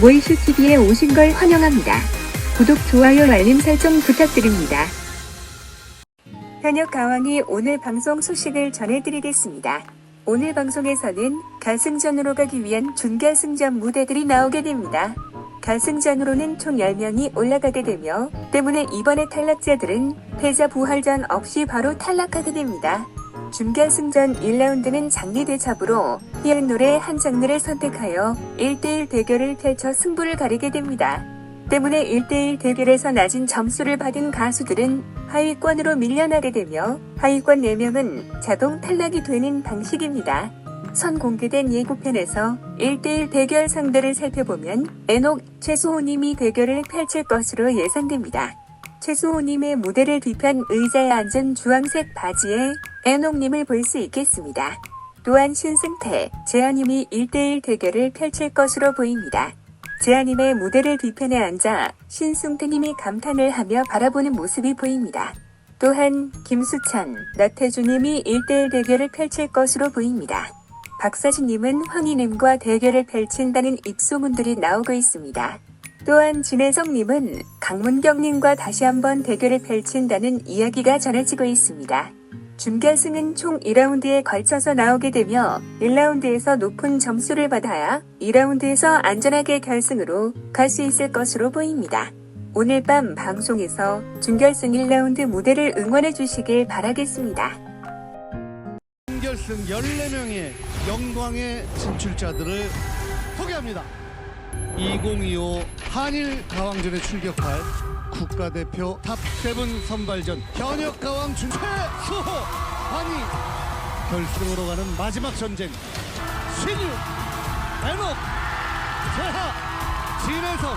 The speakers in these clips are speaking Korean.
모이슈 TV에 오신 걸 환영합니다. 구독, 좋아요, 알림 설정 부탁드립니다. 현역 가왕이 오늘 방송 소식을 전해드리겠습니다. 오늘 방송에서는 결승전으로 가기 위한 준결승전 무대들이 나오게 됩니다. 결승전으로는 총 10명이 올라가게 되며 때문에 이번에 탈락자들은 패자 부활전 없이 바로 탈락하게 됩니다. 준결승전 1라운드는 장르 대첩으로 희한 노래 한 장르를 선택하여 1대1 대결을 펼쳐 승부를 가리게 됩니다. 때문에 1대1 대결에서 낮은 점수를 받은 가수들은 하위권으로 밀려나게 되며 하위권 4명은 자동 탈락이 되는 방식입니다. 선 공개된 예고편에서 1대1 대결 상대를 살펴보면 에녹 최수호님이 대결을 펼칠 것으로 예상됩니다. 최수호님의 무대를 뒤편 의자에 앉은 주황색 바지에 에녹님을 볼 수 있겠습니다. 또한 신승태, 재하님이 1대1 대결을 펼칠 것으로 보입니다. 재하님의 무대를 뒤편에 앉아 신승태님이 감탄을 하며 바라보는 모습이 보입니다. 또한 김수찬, 나태주님이 1대1 대결을 펼칠 것으로 보입니다. 박사진님은 황희님과 대결을 펼친다는 입소문들이 나오고 있습니다. 또한 진혜성님은 강문경님과 다시 한번 대결을 펼친다는 이야기가 전해지고 있습니다. 준결승은 총 2라운드에 걸쳐서 나오게 되며 1라운드에서 높은 점수를 받아야 2라운드에서 안전하게 결승으로 갈 수 있을 것으로 보입니다. 오늘 밤 방송에서 준결승 1라운드 무대를 응원해 주시길 바라겠습니다. 결승 14명의 영광의 진출자들을 소개합니다. 2025 한일 가왕전에 출격할 국가대표 탑7 선발전 현역 가왕 준 최수호 한이 결승으로 가는 마지막 전쟁. 신유 에녹 재하 진혜성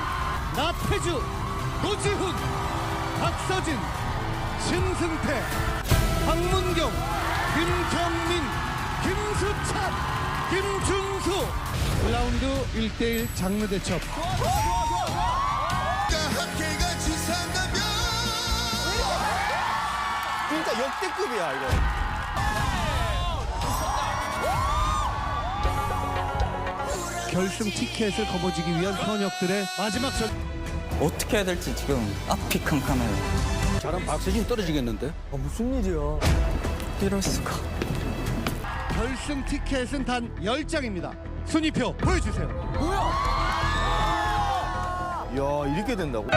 나태주 노지훈 박서진 신승태 박문경 1라운드 1대1 장르 대첩 진짜 역대급이야 이거. 결승 티켓을 거머쥐기 위한 현역들의 마지막 전 어떻게 해야 될지 지금 앞이 캄캄해요. 저런 박수진 떨어지겠는데? 아, 무슨 일이야? 이럴 수가. 결승 티켓은 단 10장입니다 순위표 보여주세요 이야 이렇게 된다고?